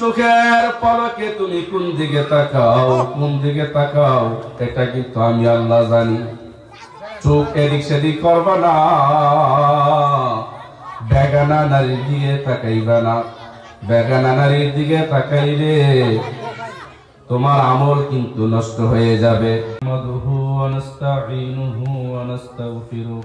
চোখের পলকে তুমি কোন দিকে তাকাও, কোন দিকে তাকাও, এটা কিন্তু আমি আল্লাহ জানি। চোখ এদিক সেদিক করবা না, বেগানা নারীর দিকে তাকাইবা না। বেগানা নারীর দিকে তাকাইলে তোমার আমল কিন্তু নষ্ট হয়ে যাবে। নাহমাদুহু ওয়া নাস্তাঈনুহু ওয়া নাস্তাগফিরুহ।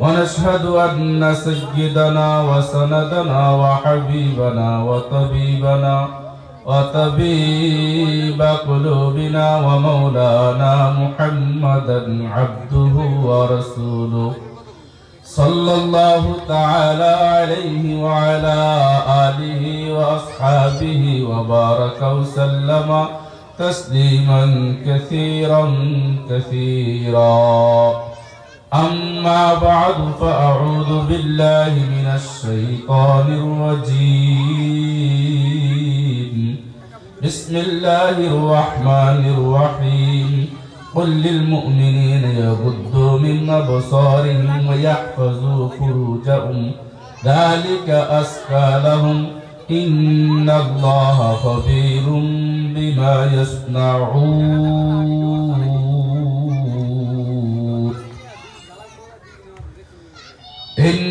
ونشهد أن سيدنا وسندنا وحبيبنا وطبيبنا وطبيب قلوبنا ومولانا محمدا عبده ورسوله صلى الله تعالى عليه وعلى آله وأصحابه وبارك وسلم تسليما كثيرا كثيرا. أما بعد فأعوذ بالله من الشيطان الرجيم. بسم الله الرحمن الرحيم. قل للمؤمنين يغضوا من أبصارهم ويحفظوا فروجهم. ذلك أزكى لهم. إن الله خبير بما يصنعون.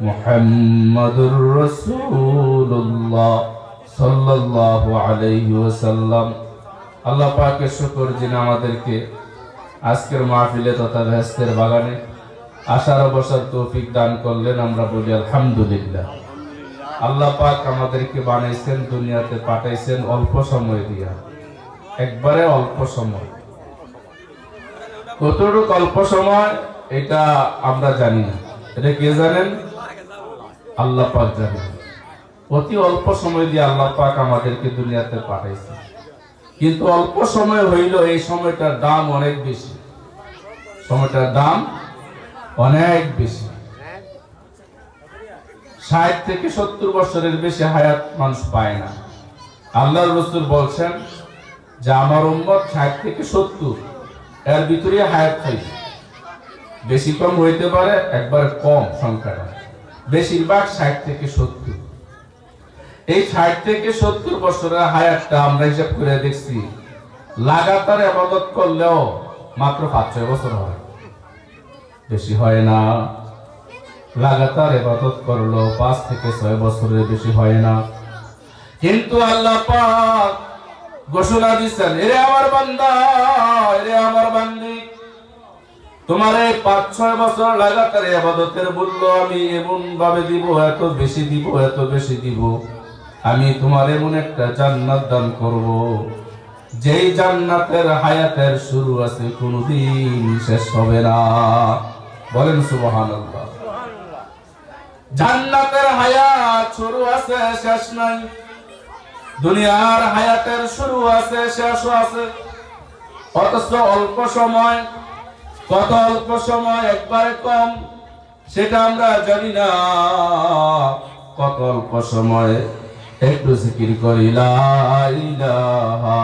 মুহাম্মাদুর রাসূলুল্লাহ সাল্লাল্লাহু আলাইহি ওয়াসাল্লাম। আল্লাহ পাকে শুকর যিনি আমাদেরকে আজকের মাহফিলে তথা ভেস্তের বাগানে আশার অবসর তৌফিক দান করলেন, আমরা বলি আলহামদুলিল্লাহ। আল্লাহ পাক আমাদেরকে বানাইছেন, দুনিয়াতে পাঠাইছেন অল্প সময় দিয়া। একবারে অল্প সময়। কতটুকু অল্প সময়, এটা আমরা জানি না। এটা কে জানেন? আল্লাহ পাক জানেন অতি অল্প সময় দিয়ে আল্লাহ পাক আমাদেরকে দুনিয়াতে পাঠাইছে। কিন্তু অল্প সময় হইল এই সময়টার দাম অনেক বেশি। সময়টার দাম অনেক বেশি। ষাট থেকে সত্তর বছরের বেশি হায়াত মানুষ পায় না। আল্লাহ রসুল বলছেন যে, আমার উম্মত ষাট থেকে সত্তর, এর ভিতরে হায়াত হয়েছে বেশি কম হইতে পারে, একবার কম সংখ্যাটা। বেশিরভাগ ষাট থেকে সত্তর। এই ষাট থেকে সত্তর বছরের হায়াতটা আমরা হিসাব করে দেখছি, লাগাতার আবাদত করলেও মাত্র পাঁচ, ছয় বছর হয়। বেশি হয় না। লাগাতার ইবাদত করল পাঁচ থেকে ছয় বছরের বেশি হয় না। কিন্তু আল্লাহ পাক ঘোষণা দিচ্ছেন এরে আমার বান্দা, এরে আমার বান্দি তোমার এই পাঁচ, ছয় বছর লাগাতার আবাদতের মূল্য আমি এমন ভাবে দিব, এত বেশি দিব, এত বেশি দিব। আমি তোমার এমন একটা জান্নাত দান করব। যেই জান্নাতের হায়াতের শুরু আছে, কোনোদিন শেষ হবে না। বলেন সুবহানাল্লাহ। জান্নাতের হায়াত শুরু আছে, শেষ নাই। দুনিয়ার হায়াতের শুরু আছে, শেষও আছে। অথচ অল্প সময় কত অল্প সময় একবারে কম, সেটা আমরা জানি না। কত অল্প সময় একটু জিকির করি, লা ইলাহা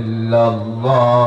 ইল্লাল্লাহ।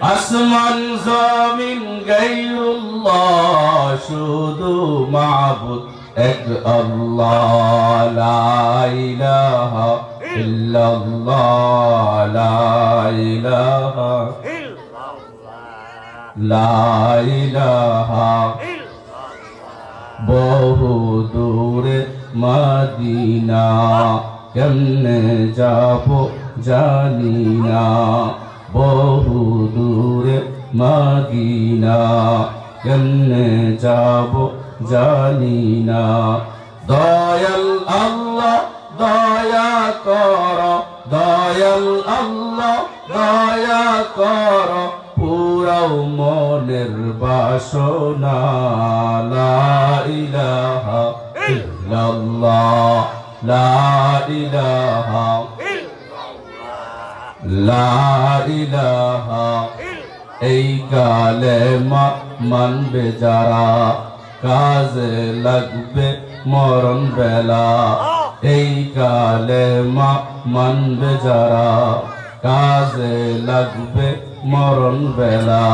আসমান, জমিন, গাইরুল্লাহ, শুধু মাবুদ এক আল্লাহ, লা ইলাহা ইল্লাল্লাহ, লা ইলাহা লা ইলাহা বহু দূরে মদিনা, কেমনে যাব জানি বহু দূরে মদিনা কেমনে যাব জানি না। দয়াল আল্লাহ, দয়া কর, দয়াল আল্লাহ, দয়া কর, পুরাও মনের বাসনা। লা ইলাহা ইল্লাল্লাহ, লা ইলাহা লা ইলাহা এই কালেমা মানবে যারা, কাজে লাগবে মরণ বেলা। এই কালেমা মানবে যারা, কাজে লাগবে মরণ বেলা।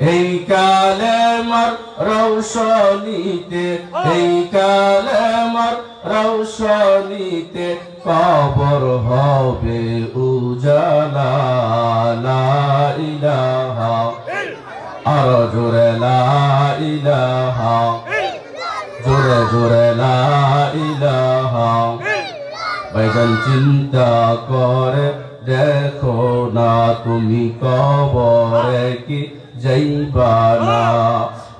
এই কালেমার রৌশনীতে এই কালেমার রৌশনীতে কবর হবে উজালা ইলাহা। আর জোরে জোরে জোরে ইলাহা। চিন্তা করে, দেখো না তুমি কবরে কি যাইবা না।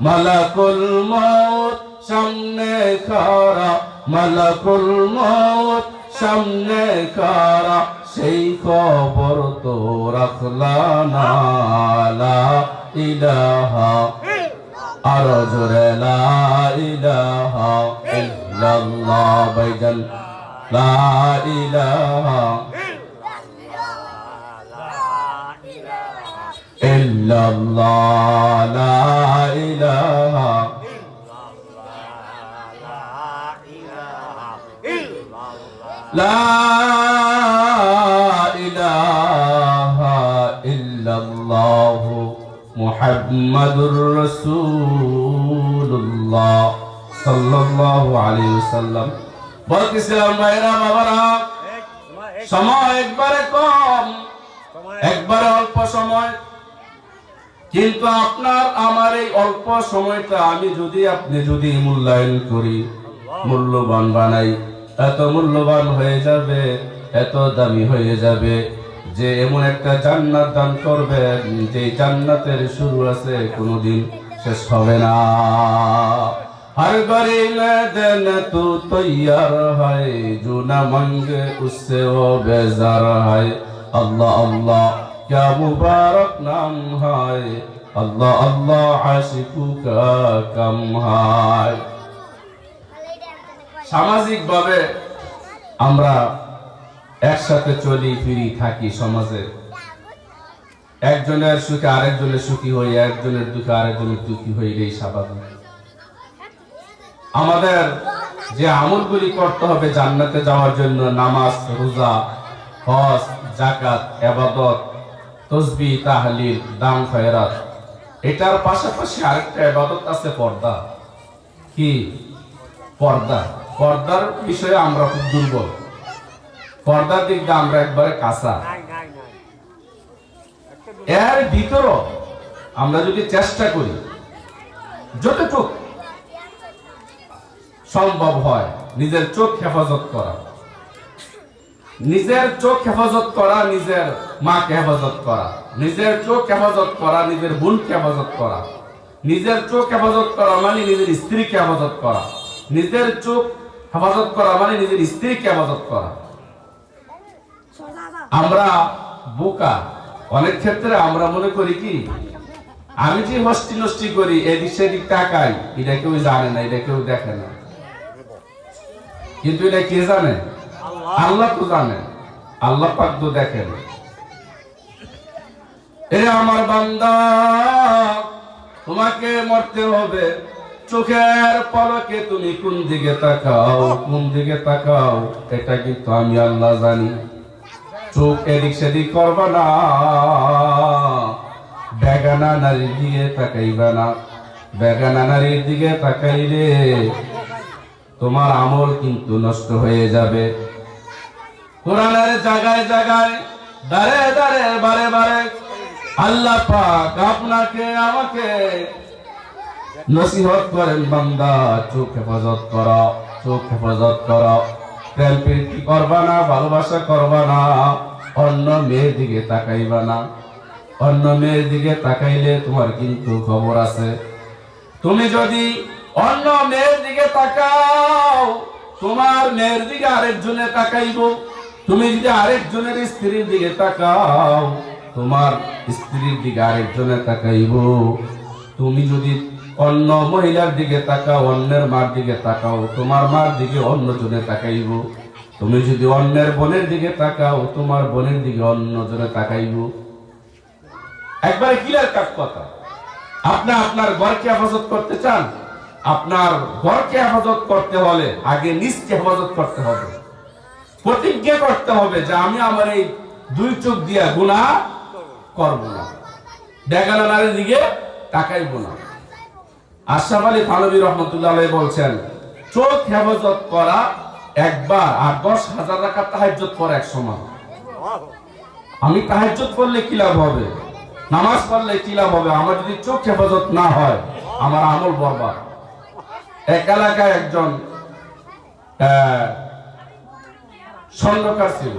মালাকুল মৌত সামনে খারা মালাকুল মৌত সামনে খারা সেই খবর তো রাখলা না ইলাহা আর জোরে লা ইলাহা ইল্লাল্লাহ ভাইজান লা ইলাহা ইল্লাল্লাহ, লা ইলাহা রাসূলুল্লাহ সাল্লাল্লাহু আলাইহি ওয়াসাল্লাম। বলতেছিলাম ভাইরা, বাবারা? সময় একবারে কম, একবারে অল্প সময়। কিন্তু আপনার আমার এই অল্প সময়টা আমি যদি আপনি যদি মূল্যায়ন করি, মূল্যবান বানাই। এত মূল্যবান হয়ে যাবে এত দামি হয়ে যাবে যে এমন একটা জান্নাত দান করবেন যে জান্নাতের শুরু আছে কোনোদিন শেষ হবে না हर गली में दिन तू तैयार है जो न मंगे उससे वो बेजार है अल्लाह अल्लाह क्या मुबारक नाम है अल्लाह अल्लाह आशिकू का कम है সামাজিকভাবে আমরা একসাথে চলি, ফিরি, থাকি সমাজে। একজনের সুখে আরেকজনের সুখী হই, একজনের দুঃখে আরেকজনের দুঃখী হই এই স্বাভাবিক। আমাদের যে আমলগুলি করতে হবে জান্নাতে যাওয়ার জন্য, নামাজ, রোজা, হজ জাকাত এবাদত, তসবি, তাহলিল দাম খয়রাত, এটার পাশাপাশি আরেকটা এবাদত আছে, পর্দা। কি? পর্দা। পর্দার বিষয়ে আমরা খুব দুর্বল। পর্দার দিক দিয়ে আমরা একবারে কাঁচা। এর ভিতরও আমরা যদি চেষ্টা করি, যতটুক সম্ভব হয় নিজের চোখ হেফাজত করা। নিজের চোখ হেফাজত করা, নিজের মাকে হেফাজত করা। নিজের চোখ হেফাজত করা, নিজের বোনকে হেফাজত করা। নিজের চোখ হেফাজত করা মানে নিজের স্ত্রীকে হেফাজত করা। নিজের চোখ হেফাজত করা মানে নিজের স্ত্রীকে হেফাজত করা। আমরা বোকা। অনেক ক্ষেত্রে আমরা মনে করি কি আমি যে হস্তি নষ্টি করি এদিক সেদিক তাকাই এটা কেউ জানে না এটা কেউ দেখে না। কিন্তু এটা কে জানে? আল্লাহ। তো জানে। আল্লাহ পাক তো দেখেন। এ আমার বান্দা তোমাকে মরতে হবে। চোখের পলকে তুমি কোন দিকে তাকাও? কোন দিকে তাকাও? এটা কিন্তু আমি আল্লাহ জানি। চোখ এদিক সেদিক করবা না। বেগানা নারীর দিকে তাকাইবা না। বেগানা নারীর দিকে তাকাইলে তোমার আমল কিন্তু নষ্ট হয়ে যাবে। কোরআনের জায়গায় জায়গায় দাঁড়ে দাঁড়ে বারে বারে আল্লাহ পাক আপনাকে, আমাকে নসিহত করেন বান্দা, চোখ হেফাজত করো, চোখ হেফাজত করো। প্রেম প্রীতি করবা না, ভালোবাসা করবা না, অন্য মেয়ের দিকে তাকাইবা না। অন্য মেয়ের দিকে তাকাইলে তোমার কিন্তু খবর আছে। তুমি যদি অন্য মেয়ের দিকে তাকাও, তোমার মেয়ের দিকে আরেকজনে তাকাইব। তুমি যদি আরেকজনের স্ত্রীর দিকে তাকাও, তোমার স্ত্রীর দিকে আরেকজনে তাকাইব। তুমি যদি অন্য মহিলার দিকে তাকাও, অন্যের মার দিকে তাকাও, তোমার মার দিকে অন্য জনে তাকাইব। তুমি যদি অন্যের বোনের দিকে তাকাও, তোমার বোনের দিকে অন্য জনে তাকাইব। একবারে ক্লিয়ার কাট কথা। আপনি আপনার ঘরকে হেফাজত করতে চান, আপনার ঘরকে হেফাজত করতে হলে আগে নিজকে হেফাজত করতে হবে। প্রতিজ্ঞা করতে হবে যে আমি আমার এই দুই চোখ দিয়া গুণা করব না। দেখানো নারীর দিকে তাকাইব না। আশরাফ আলী থানবী রহমতুল্লাহ বলছেন, চোখ হেফাজত করা একবার আর দশ হাজার টাকা তাহাজ্জত করা এক সমান। আমি তাহাজ্জত করলে কি লাভ হবে? নামাজ পড়লে কি লাভ হবে? আমার যদি চোখ হেফাজত না হয়, আমার আমল বরবাদ। এক এলাকায় একজন স্বর্ণকার ছিল,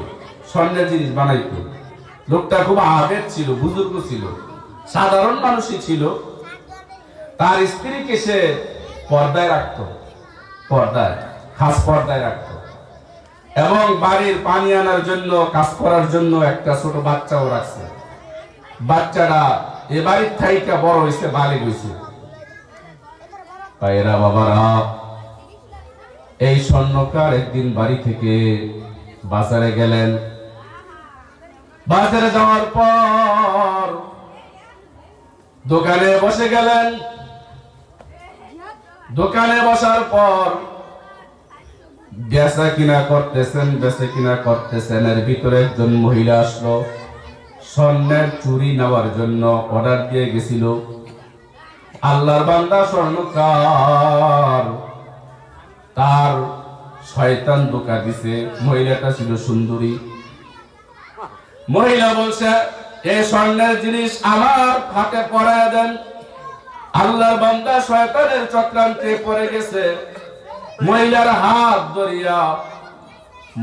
স্বর্ণের জিনিস বানাইতো। লোকটা খুব আবেদ ছিল, বুজুর্গ ছিল। সাধারণ মানুষই ছিল তার স্ত্রীকে সে পর্দায় রাখত। পর্দায়, খাস পর্দায় রাখত। এবং বাড়ির পানি আনার জন্য, কাজ করার জন্য একটা ছোট বাচ্চাও রাখছে। বাচ্চাটা এ বাড়ির থাইকা বড় হয়েছে বালি হয়েছে ভাইয়েরা বাবারা, এই স্বর্ণকার একদিন বাড়ি থেকে বাজারে গেলেন। বাজারে যাওয়ার পর দোকানে বসে গেলেন। দোকানে বসার পর বেচা কিনা করতেছেন, বেচা কিনা করতেছেন, এর ভিতরে একজন মহিলা আসলো। স্বর্ণের চুরি নেওয়ার জন্য অর্ডার দিয়ে গেছিল। আল্লাহর বান্দা স্বর্ণকার, তার শয়তান দোকা দিছে। মহিলাটা ছিল সুন্দরী। মহিলা বলছে এই স্বর্ণের জিনিস আমার হাতে পরায় দেন। আল্লাহর বান্দা শয়তানের চক্রান্তে পড়ে গেছে। মহিলার হাত ধরিয়া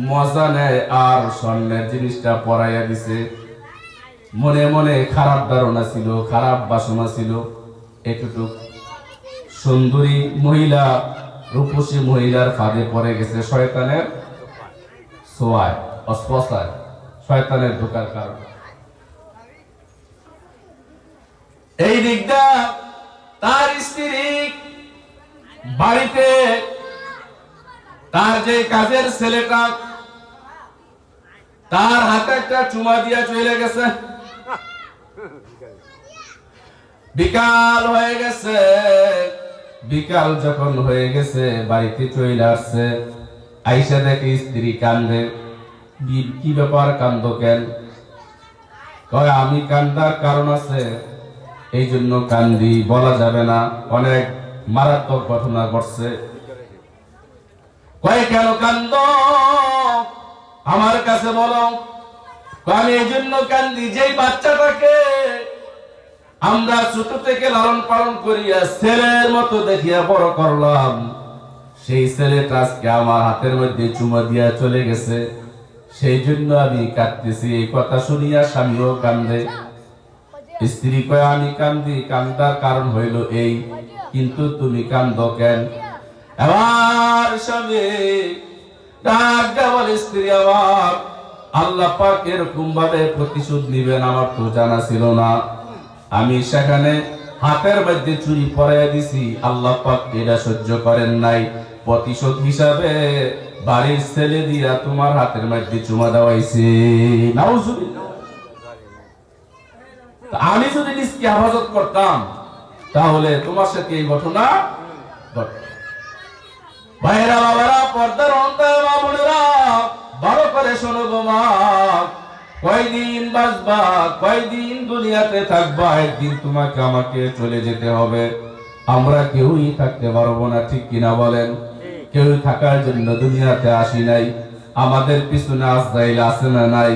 মজা নেয় আর স্বর্ণের জিনিসটা পরাইয়া দিছে। মনে মনে খারাপ ধারণা ছিল, খারাপ বাসনা ছিল। একটু সুন্দরী মহিলা, রূপসী মহিলার ফাঁদে পড়ে গেছে শয়তানের সোয়ায় অস্পস্তায় শয়তানের ঢোকার কারণে। এই দিকটা তার স্ত্রী বাড়িতে তার যে কাজের ছেলেটা, তার হাতে একটা চুমা দিয়া চলে গেছে। বিকাল হয়ে গেছে। বিকাল যখন হয়ে গেছে, বাড়িতে চলে আসছে। আইসা দেখে স্ত্রী কান্দে। কি ব্যাপার, কান্দ কেন? কয়, আমি কান্দার কারণ আছে। এই জন্য কান্দি, বলা যাবে না। অনেক মারাত্মক ঘটনা ঘটছে। কয় কেন কান্দ? আমার কাছে বলো। আমি এই জন্য কান্দি, যেই বাচ্চাটাকে আমরা ছোট থেকে লালন পালন করিয়া ছেলের মতো দেখিয়া বড় করলাম, সেই ছেলেটা আজকে আমার হাতের মধ্যে চুমা দিয়া চলে গেছে। সেই জন্য আমি কাঁদতেছি। এই কথা শুনিয়া স্বামীও কান্দে। স্ত্রী কয়, আমি কান্দি, কান্দার কারণ হইল এই, কিন্তু তুমি কান্দ কেন? এবার স্বামী ডাক দেওয়ার স্ত্রী আমার আল্লাহ পাক এরকম ভাবে প্রতিশোধ নিবেন আমার তো জানা ছিল না। আমি সেখানে হাতের মধ্যে চুরি পরাইয়া দিছি। আল্লাহ পাক এটা সহ্য করেন নাই। প্রতিশোধ হিসাবে বাড়ির ছেলে দিয়া তোমার হাতের মধ্যে চুমা দেওয়াইছি। তা আমি যদি নিজকে হেফাজত করতাম, তাহলে তোমার সাথে এই ঘটনা ভাইরা বাবারা, পর্দার অন্তরে করে শোনো কয়দিন বাঁচবা, কয়দিন দুনিয়াতে থাকবা, একদিন তোমাকে আমাকে চলে যেতে হবে। আমরা কেউই থাকতে পারব না, ঠিক কিনা বলেন? কেউই থাকার জন্য দুনিয়াতে আসি নাই। আমাদের পিছনে আজরাইল আছে না নাই?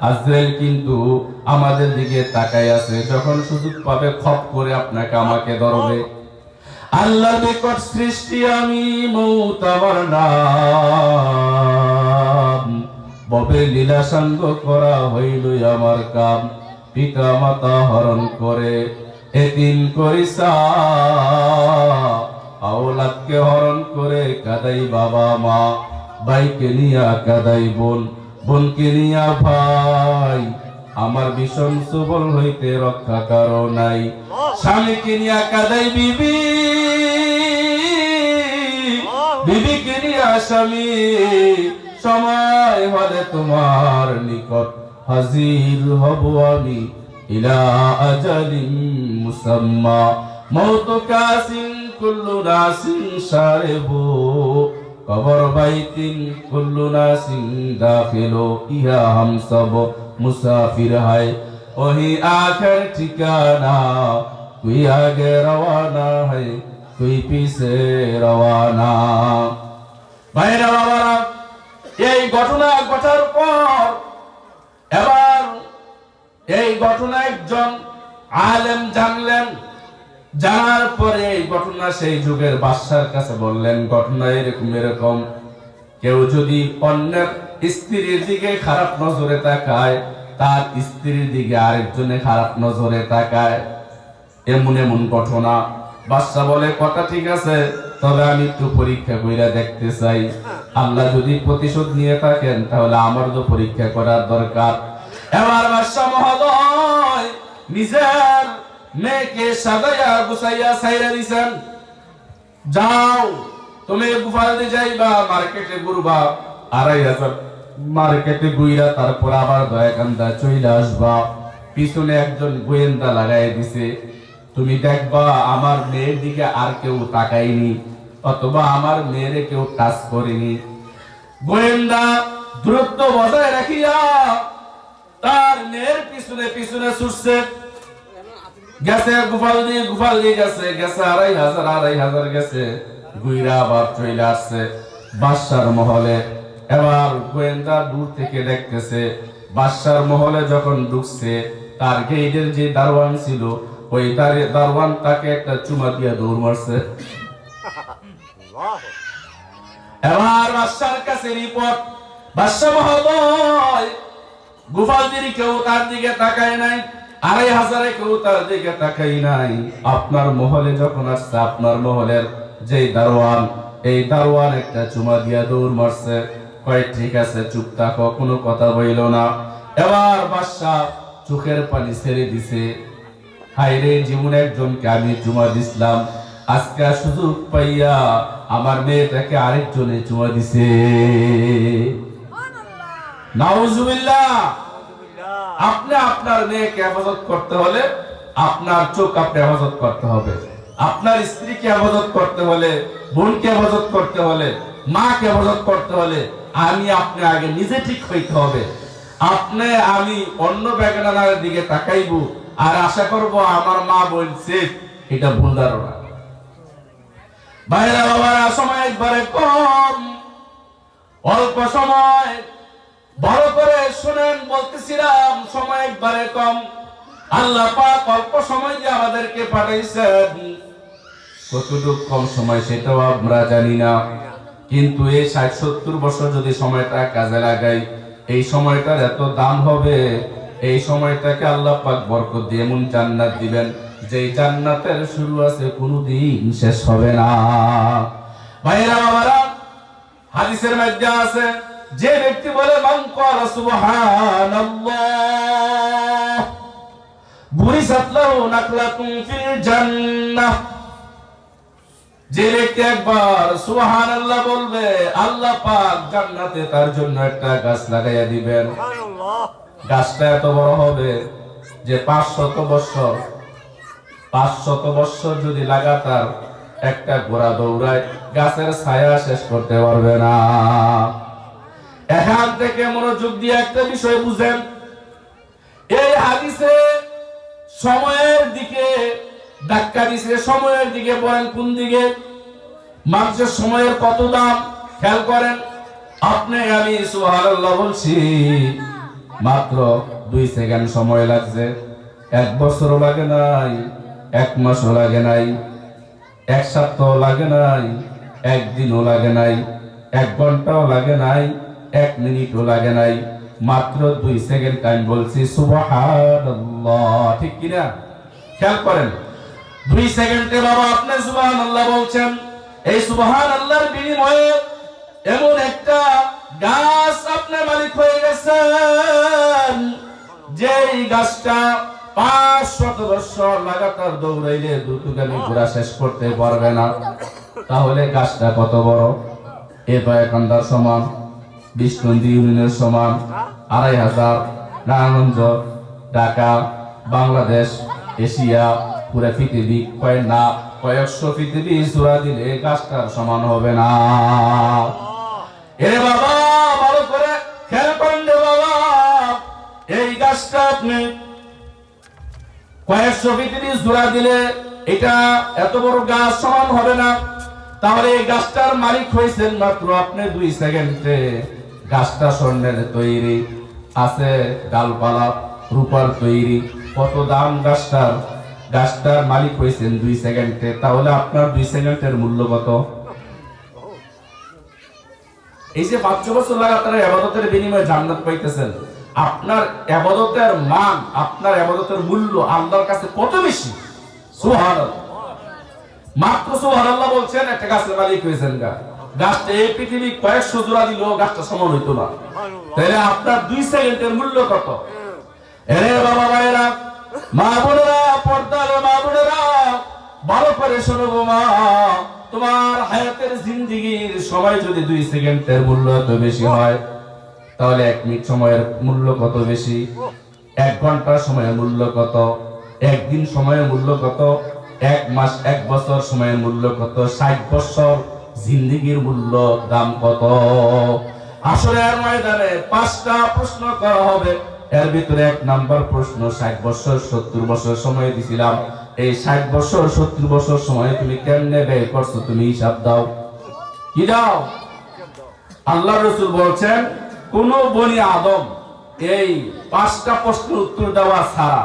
আজরাইল কিন্তু আমাদের দিকে তাকাই আছে, যখন সুযোগ পাবে খপ করে আপনাকে আমাকে ধরবে। আল্লাহ নিকট সৃষ্টি আমি মৌত নাম। ববে লীলা সাঙ্গ করা হইল আমার কাম। পিতা মাতা হরণ করে এদিন করিসা। আওলাদকে হরণ করে কাদাই বাবা মা। বাইকে নিয়া কাদাই বোন। বোনকে নিয়া ভাই, আমার বিষম সুবল হইতে রক্ষা কারও নাই। স্বামীকে নিয়া কাদাই বিবি, বিবিকে নিয়া স্বামী, সময় হলে তোমার নিকট হাজির হব আমি। ইলা আজালিন মুসাম্মা মৌত কাসিন কুল্লু নাসিন সারেবু। কবর বাইতিন কুল্লু নাসিন দাখিলো, ইহা হাম সব মুসাফির হায়। ওহি আখের ঠিকানা, তুই আগে রওয়ানা है তুই পিছে রওয়ানা। ভাইরা বাবারা, এই ঘটনা ঘটার পর, এবার এই ঘটনা একজন আলেম জানলেন। জানার পরে এই ঘটনা সেই যুগের বাদশার কাছে বললেন, ঘটনা এরকম এরকম। কেউ যদি অন্যের স্ত্রীর দিকে খারাপ নজরে তাকায়, তার স্ত্রীর দিকে আরেকজনে খারাপ নজরে তাকায়। এমন এমন ঘটনা। বাদশা বলে, কথা ঠিক আছে, তবে আমি একটু পরীক্ষা কইরা দেখতে চাই। আল্লাহ যদি প্রতিশোধ নিয়ে থাকেন, তাহলে আমার তো পরীক্ষা করার দরকার। এবার বাদশা মহোদয় নিজের মেয়েকে সাজাইয়া গুছাইয়া সাইরা দিছেন। যাও, তুমি গুফাতে যাইবা, মার্কেটে ঘুরবা। আড়াই হাজার মার্কেটে গুইরা তারপর আবার দয়াকান্দা চইলা আসবা। পিছনে একজন গোয়েন্দা লাগাই দিছে, তুমি দেখবা, আমার মেয়ের দিকে আর কেউ তাকায়নি, অথবা আমার মেয়েরে কেউ টাচ করেনি। গোয়েন্দা দূরত্ব বজায় রাখিয়া তার মেয়ের পিছনে পিছনে ছুটছে। গেছে গুফাল দিয়ে গুফাল দিয়ে গেছে গেছে, আড়াই হাজার আড়াই হাজার গেছে। গুইরা আবার চলে আসছে বাদশার মহলে। এবার গোয়েন্দা দূর থেকে দেখতেছে, বাদশার মহলে যখন ঢুকছে, তার গেইটের যে দারোয়ান ছিল, ওই দার- দারোয়ান তাকে একটা চুমা দিয়ে দৌড় মারছে। এবার বাদশার কাছে রিপোর্ট বাদশা মহোদয় গুফালদের কেউ তার দিকে তাকায় নাই। আড়াই হাজারে কেউ তার দিকে তাকাই নাই। আপনার মহলে যখন আসছে আপনার মহলের যে দারোয়ান এই দারোয়ান একটা চুমা দিয়া দৌড় মারছে। কয় ঠিক আছে চুপ থাকো কোনো কথা বইল না। এবার বাদশা চোখের পানি ছেড়ে দিছে। হাইরে জীবনে একজনকে আমি চুমা দিছিলাম আজকে সুযোগ পাইয়া আমার মেয়েটাকে আরেকজনে চুমা দিছে। নাউজুবিল্লাহ! আপনি আপনার মেয়েকে হেফাজত করতে হলে আপনার চোখ আপনি হেফাজত করতে হবে। আপনার স্ত্রীকে হেফাজত করতে হলে, বোনকে হেফাজত করতে হলে, মাকে হেফাজত করতে হলে আমি আপনি আগে নিজে ঠিক হইতে হবে। আপনি, আমি অন্য বেগানার দিকে তাকাইব আর আশা করব আমার মা বলছে এটা ভুল ধারণা। বাইরা বাবারা, সময় একবারে কম। অল্প সময়, বড় শুনেন, বলতেছিলাম, সময় একবারে কম। আল্লাহ পাক অল্প সময় যে আমাদেরকে পাঠাইছেন। কম সময়, সেটাও আমরা জানি না। কিন্তু এই ষাট, সত্তর বছর যদি সময়টা কাজে লাগাই, এই সময়টার এত দাম হবে, এই সময়টাকে আল্লাহ পাক বরকত দিয়ে এমন জান্নাত দিবেন, যেই জান্নাতের শুরু আছে কোনোদিন শেষ হবে না। ভাইরা বাবারা, হাদিসের মধ্যে আছে যে ব্যক্তি বলে যে ব্যক্তি একবার সুবহানাল্লাহ বলবে আল্লাহ পাক জান্নাতে তার জন্য একটা গাছ লাগাইয়া দিবেন। গাছটা এত বড় হবে যে পাঁচ শত বছর পাঁচ শত যদি লাগাতার একটা ঘোড়া দৌড়ায় গাছের ছায়া শেষ করতে পারবে না। এখান থেকে মনোযোগ দিয়ে একটা বিষয় বুঝেন। এই হাদিসে সময়ের দিকে ধাক্কা দিছে, সময়ের দিকে বলেন কোন দিকে? মানুষের সময়ের কত দাম? খেয়াল করেন, আপনি আমি সুবহানাল্লাহ বলছি, মাত্র দুই সেকেন্ড সময় লাগছে। এক বছরও লাগে নাই, এক মাসও লাগে নাই, এক সপ্তাহ লাগে নাই একদিনও লাগে নাই, এক ঘন্টাও লাগে নাই এক মিনিটও লাগে নাই। মাত্র দুই সেকেন্ড টাইম বলছি, সুবহানাল্লাহ। ঠিক কিনা? খেয়াল করেন। দুই সেকেন্ডে বাবা আপনি সুবহানাল্লাহ বলছেন। এই সুবহানাল্লাহর বিনিময়ে এমন একটা গাছ আপনার মালিক হয়ে গেছেন, যেই গাছটা পাঁচ শত বছর লাগাতার দৌড়াইলে দ্রুতগামী ঘোরা শেষ করতে পারবে না। তাহলে গাছটা কত বড়? এ এখানকার সমান। বিষ্ণন্দী ইউনিয়নের সমান আড়াই হাজার নারায়ণগঞ্জ ঢাকা, বাংলাদেশ, এশিয়া, পুরা পৃথিবী কয়েক না, কয়েকশো পৃথিবী জোড়া দিলে গাছটার সমান হবে না। বাবা, ভালো করে খেয়াল করেন বাবা, এই গাছটা আপনি কয়েকশো পৃথিবী জোড়া দিলে এটা এত বড় গাছ সমান হবে না। তাহলে এই গাছটার মালিক হয়েছেন মাত্র আপনি দুই সেকেন্ডে। গাছটা স্বর্ণের তৈরি, আছে ডালপালা রূপার তৈরি। কত দাম গাছটার? গাছটার মালিক হয়েছেন দুই সেকেন্ডে। তাহলে আপনার দুই সেকেন্ডের মূল্য কত? এই যে পাঁচ বছর লাগাতার আবাদতের বিনিময়ে জান্নাত পাইতেছেন, আপনার আবাদতের মান, আপনার আবাদতের মূল্য আল্লাহর কাছে কত বেশি? সুবহানাল্লাহ। মাত্র সুবহানাল্লাহ বলছেন, একটা গাছের মালিক হয়েছেন গা। গাছটা এই পৃথিবী কয়েকশো জোড়া দিল, গাছটা সমান হইতো না। তাহলে আপনার দুই সেকেন্ডের মূল্য কত? এরে বাবা ভাইরা, মা বোনেরা মা বোনেরা, ভালো করে শোনো মা তোমার হায়াতের জিন্দিগির যদি দুই সেকেন্ডের মূল্য এত বেশি হয়, তাহলে এক মিনিট সময়ের মূল্য কত বেশি? এক ঘণ্টার সময়ের মূল্য কত? একদিন সময়ের মূল্য কত? এক মাস, এক বছর সময়ের মূল্য কত? ষাট বছর জিন্দিগির মূল্য দাম কত? আসলে এর ময়দানে পাঁচটা প্রশ্ন করা হবে। এর ভিতরে এক নাম্বার প্রশ্ন, ষাট বছর, সত্তর বছর সময় দিছিলাম। এই ষাট বছর, সত্তর বছর সময় তুমি কেমনে ব্যয় করছ? তুমি হিসাব দাও। কি দাও? আল্লাহ রসুল বলছেন, কোন বনি আদম এই পাঁচটা প্রশ্নের উত্তর দেওয়া ছাড়া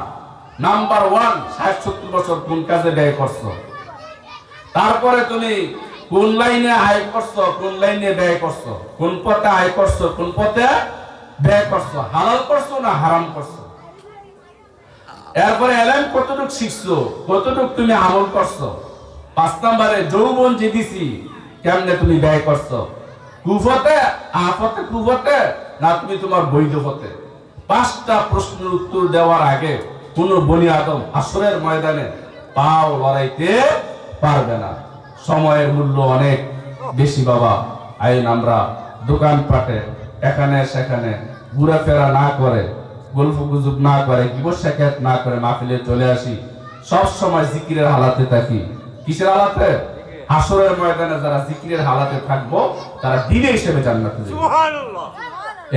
নাম্বার ওয়ান, ষাট, সত্তর বছর কোন কাজে ব্যয় করছ? তারপরে তুমি কোন লাইনে আয় করছ, কোন লাইনে ব্যয় করছ? কোন পথে আয় করছ, কোন পথে ব্যয় করছ? হালাল করছ না হারাম করছ? এরপরে এলাম কতটুক শিখছো, কতটুক তুমি আমল করছ? পাঁচ নম্বরে যৌবন যে দিছি, কেমনে তুমি ব্যয় করছ? কুফতে, আফতে, কুফতে, না তুমি তোমার বৈধ পথে পাঁচটা প্রশ্নের উত্তর দেওয়ার আগে কোন বনি আদম আসরের ময়দানে পাও লড়াইতে পারবে না। সময়ের মূল্য অনেক। বেশি বাবা আইন আমরা দোকানপাটে এখানে সেখানে ঘুরাফেরা না করে গল্প গুজব না করে শেখাত না করে মাহফিলে চলে আসি। সব সময় জিকিরের হালাতে থাকি। কিসের হালাতে? হাসরের ময়দানে যারা জিকিরের হালাতে থাকব তারা দিনে হিসেবে জান্নাতে যাবে।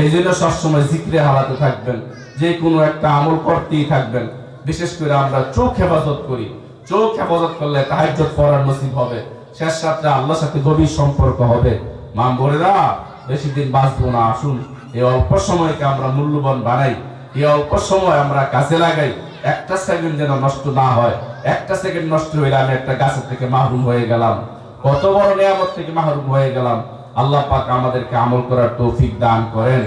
এই জন্য সবসময় জিক্রে হালাতে থাকবেন। যে কোনো একটা আমল করতেই থাকবেন। বিশেষ করে আমরা চোখ হেফাজত করি। চোখ হেফাজত করলে তাহাজ্জুদ পড়ার নসিব হবে। শেষ রাত্রে আল্লাহর সাথে গভীর সম্পর্ক হবে। মা বোনেরা বেশি দিন বাঁচবো না, আসুন। এই অল্প সময়কে আমরা মূল্যবান বানাই। এই অল্প সময় আমরা কাজে লাগাই। একটা সেকেন্ড যেন নষ্ট না হয়। একটা সেকেন্ড নষ্ট হইলে আমি একটা গাছের থেকে মাহরুম হয়ে গেলাম। কত বড় নিয়ামত থেকে মাহরুম হয়ে গেলাম। আল্লাহ পাক আমাদেরকে আমল করার তৌফিক দান করেন।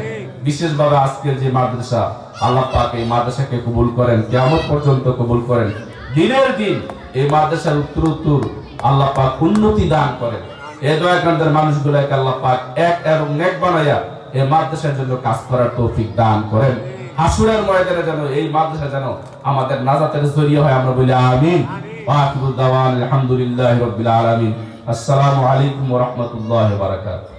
বিশেষভাবে আজকের যে মাদ্রাসা, আল্লাহ পাক এই মাদ্রাসাকে কবুল করেন। কেমন পর্যন্ত কবুল করেন। দিনের দিন এই মাদ্রাসার উত্তর উত্তর আল্লাহ পাক উন্নতি দান করেন। এই দয়াকান্তের মানুষগুলোকে আল্লাহ পাক এক এবং এক বানাইয়া এই মাদ্রাসার জন্য কাজ করার তৌফিক দান করেন। হাসুরের ময়দানে যেন এই মাদ্রাসা যেন আমাদের নাজাতের জরিয়া হয়, আমরা বলি আমিন। ওয়া আখিরু দাওয়ান, আলহামদুলিল্লাহি রাব্বিল আলামিন। আসসালামু আলাইকুম ওয়া রাহমাতুল্লাহি ওয়া বারাকাতুহু।